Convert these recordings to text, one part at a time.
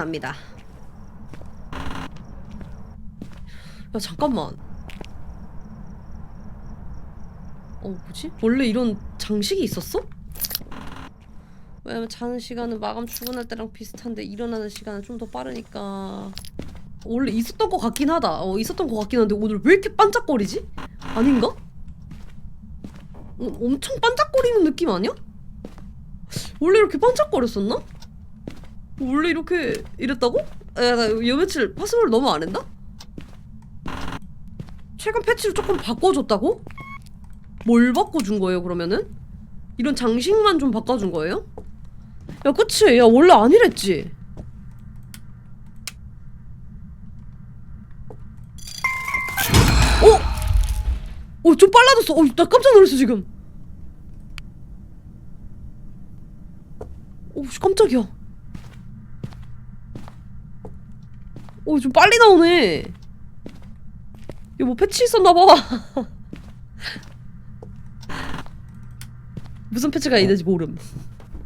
합니다. 야 잠깐만. 어 뭐지? 원래 이런 장식이 있었어? 왜냐면 자는 시간은 마감 출근할 때랑 비슷한데 일어나는 시간은 좀 더 빠르니까 원래 있었던 것 같긴 하다. 어 있었던 것 같긴 한데 오늘 왜 이렇게 반짝거리지? 아닌가? 어, 엄청 반짝거리는 느낌 아니야? 원래 이렇게 반짝거렸었나? 원래 이렇게 이랬다고? 야, 나 요 며칠 파스워드 너무 안 했나? 최근 패치로 조금 바꿔줬다고? 뭘 바꿔준 거예요 그러면은? 이런 장식만 좀 바꿔준 거예요? 야 그치 야 원래 아니랬지 어? 어좀 빨라졌어 어 나 깜짝 놀랐어 지금 오 씨, 깜짝이야 오 좀 빨리 나오네 이거 뭐 패치 있었나봐 무슨 패치가 있는지 모름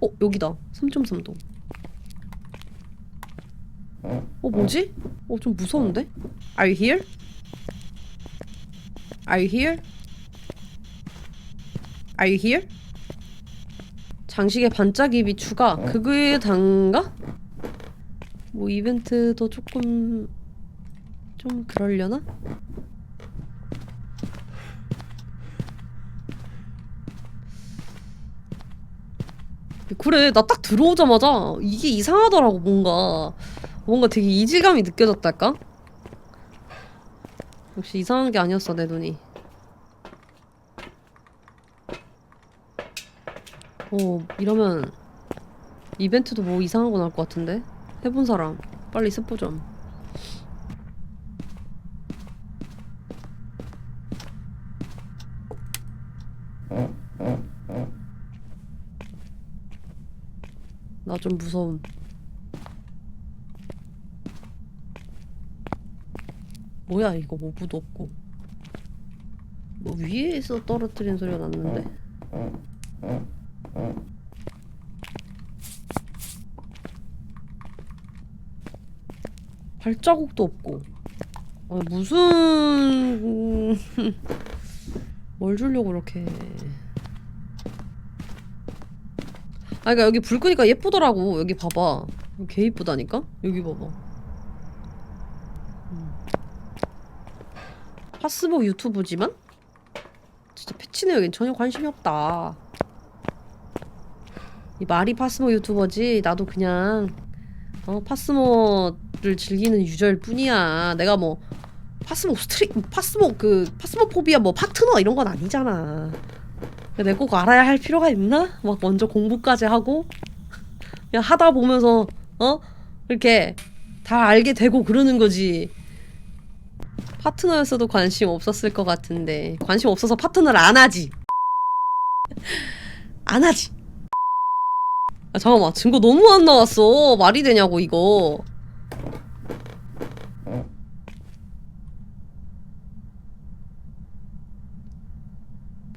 어 여기다 3.3도 어 뭐지? 어 좀 무서운데? Are you here? Are you here? Are you here? 장식에 반짝이 비 추가 그거에 단가? 뭐 이벤트도 조금 좀 그러려나? 그래 나 딱 들어오자마자 이게 이상하더라고 뭔가 뭔가 되게 이질감이 느껴졌달까? 역시 이상한 게 아니었어 내 눈이 어 이러면 이벤트도 뭐 이상한 거 나올 것 같은데 해본 사람 빨리 스포 좀 나 좀 무서움. 뭐야 이거 오브도 없고. 뭐 위에서 떨어뜨린 소리가 났는데. 발자국도 없고. 아, 무슨 뭘 주려고 그렇게. 아, 그러니까 여기 불 끄니까 예쁘더라고. 여기 봐봐. 개 이쁘다니까? 여기 봐봐. 음. 파스보 유튜브지만? 진짜 패치 내역엔 전혀 관심이 없다. 이 말이 파스모 유튜버지. 나도 그냥, 어, 파스모를 즐기는 유저일 뿐이야. 내가 뭐, 파스모 스트리, 파스모 그, 파스모 포비아 뭐 파트너 이런 건 아니잖아. 내가 꼭 알아야 할 필요가 있나? 막 먼저 공부까지 하고 그냥 하다 보면서 어 이렇게 다 알게 되고 그러는 거지. 파트너였어도 관심 없었을 것 같은데 관심 없어서 파트너를 안 하지. 안 하지. 아, 잠깐만 증거 너무 안 나왔어. 말이 되냐고 이거.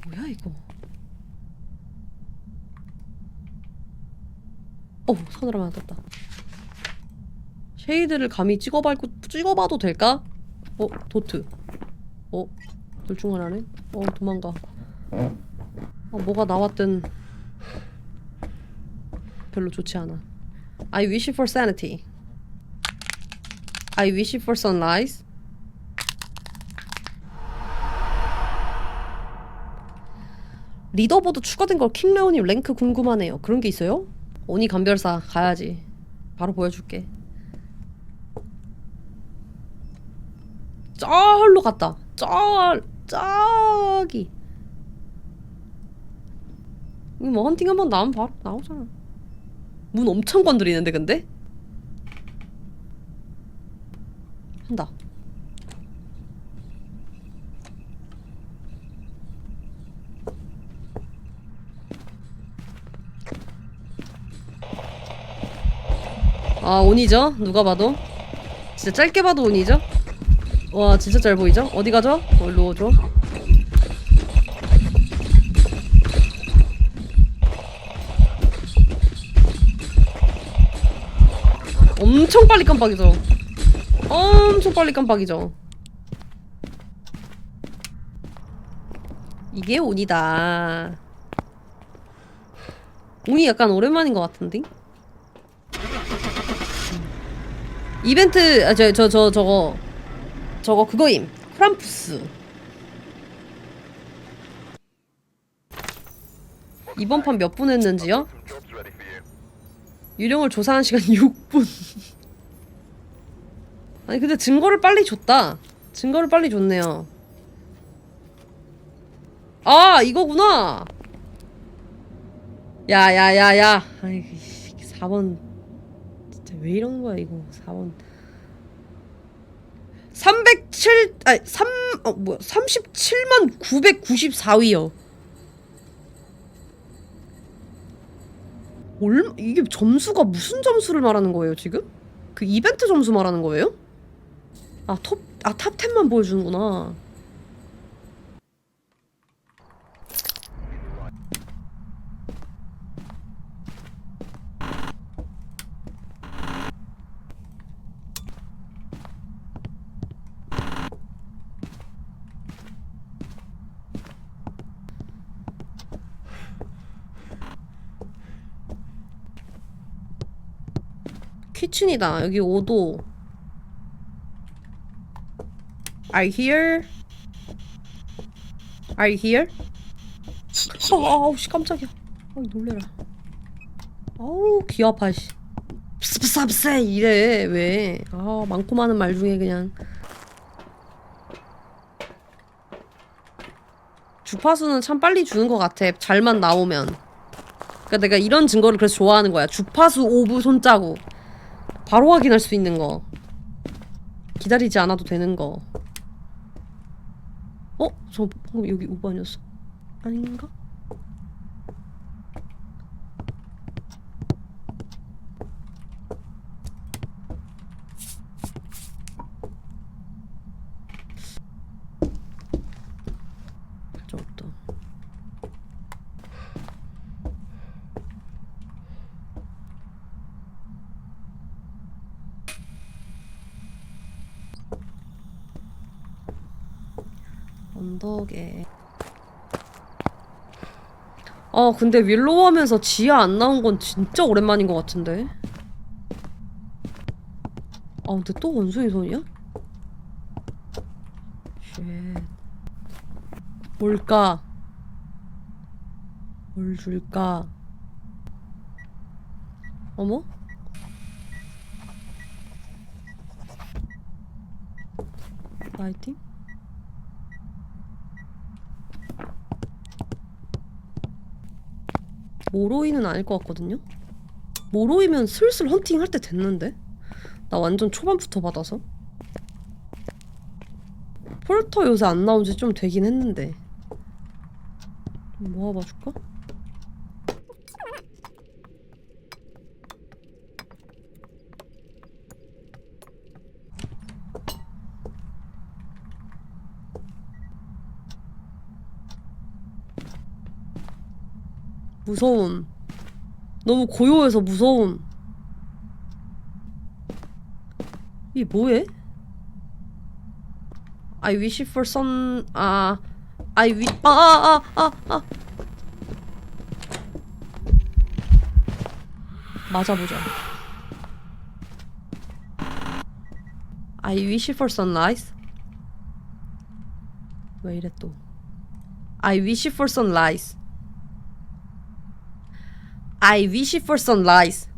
뭐야 이거. 어 하나 떴다. 쉐이드를 감히 찍어봐도 찍어봐도 될까? 어 도트. 어 둘 중 하나네. 어 도망가. 어 뭐가 나왔든 별로 좋지 않아. I wish for sanity. I wish for sunrise. 리더보드 추가된 걸 킹레오님 랭크 궁금하네요. 그런 게 있어요? 오니 감별사 가야지. 바로 보여줄게. 쩔로 갔다. 쩔, 쩔기. 이거 뭐 헌팅 한번 나오면 바로 나오잖아. 문 엄청 건드리는데 근데? 한다. 아 온이죠? 누가 봐도 진짜 짧게 봐도 온이죠? 와 진짜 잘 보이죠? 어디 가죠? 어, 일로 오죠 엄청 빨리 깜빡이죠. 엄청 빨리 깜빡이죠. 이게 온이다. 온이 약간 오랜만인 것 같은데? 이벤트 아 저 저 저 저거 저거 그거임 크람푸스 이번 판 몇 분 했는지요? 유령을 조사한 시간 6분. 아니 근데 증거를 빨리 줬다. 증거를 빨리 줬네요. 아 이거구나! 야야야야. 아이 4번. 진짜 왜 이러는 거야 이거? 4번. 307 아니 3 어, 뭐야. 37만 994위요 얼마 이게 점수가 무슨 점수를 말하는 거예요 지금? 그 이벤트 점수 말하는 거예요? 아톱아탑 10만 보여주는구나 키친이다. 여기 5도. Are you here? Are you here? 어, 아우 씨 깜짝이야. 아 놀래라. 아우 귀 아파 씨. 푸스푸스푸스 이래 왜? 아 많고 많은 말 중에 그냥 주파수는 참 빨리 주는 것 같아. 잘만 나오면. 그러니까 내가 이런 증거를 그래서 좋아하는 거야. 주파수 오브 손자국. 바로 확인할 수 있는 거. 기다리지 않아도 되는 거. 어? 저 방금 여기 5번이었어? 아닌가? 저 없다. 언덕에 아 근데 윌로우 하면서 지하 안 나온 건 진짜 오랜만인 것 같은데 아 근데 또 원숭이 손이야? 쉣 뭘까? 뭘 줄까? 어머? 라이팅? 모로이는 아닐 것 같거든요? 모로이면 슬슬 헌팅 할 때 됐는데? 나 완전 초반부터 받아서 폴터 요새 안 나온 지 좀 되긴 했는데 좀 모아봐 줄까? 무서움. 너무 고요해서 무서움. 이게 뭐해? I wish for sun 아 I wi 아아아아 아, 아, 아. 맞아보자. I wish for sunrise. 왜 이래 또? I wish for sunrise. I wish for sunrise.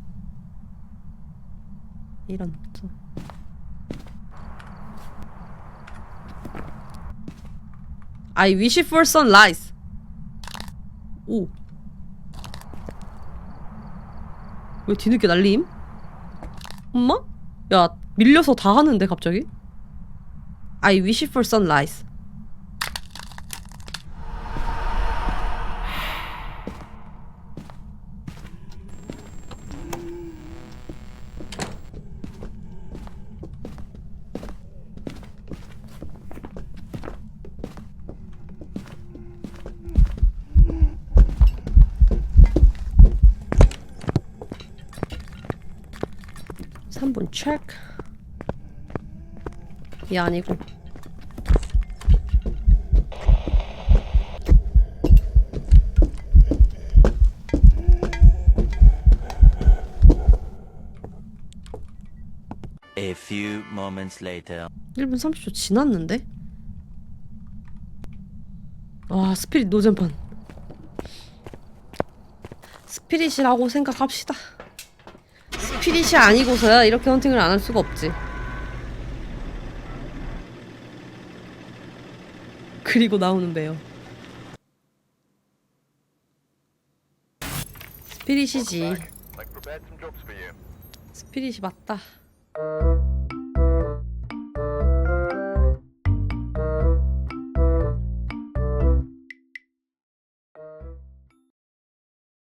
이런. 저. I wish for sunrise. 오. 왜 뒤늦게 날림? 엄마? 야, 밀려서 다 하는데 갑자기? I wish for sunrise. 3분 체크 이 아니고 A few moments later. 1분 30초 지났는데? 아 스피릿 노잼판 스피릿이라고 생각합시다 스 피릿이 아니고서야 이렇게 헌팅을 안 할 수가 없지. 그리고 나오는 배요. 스피릿이지. 스피릿이 맞다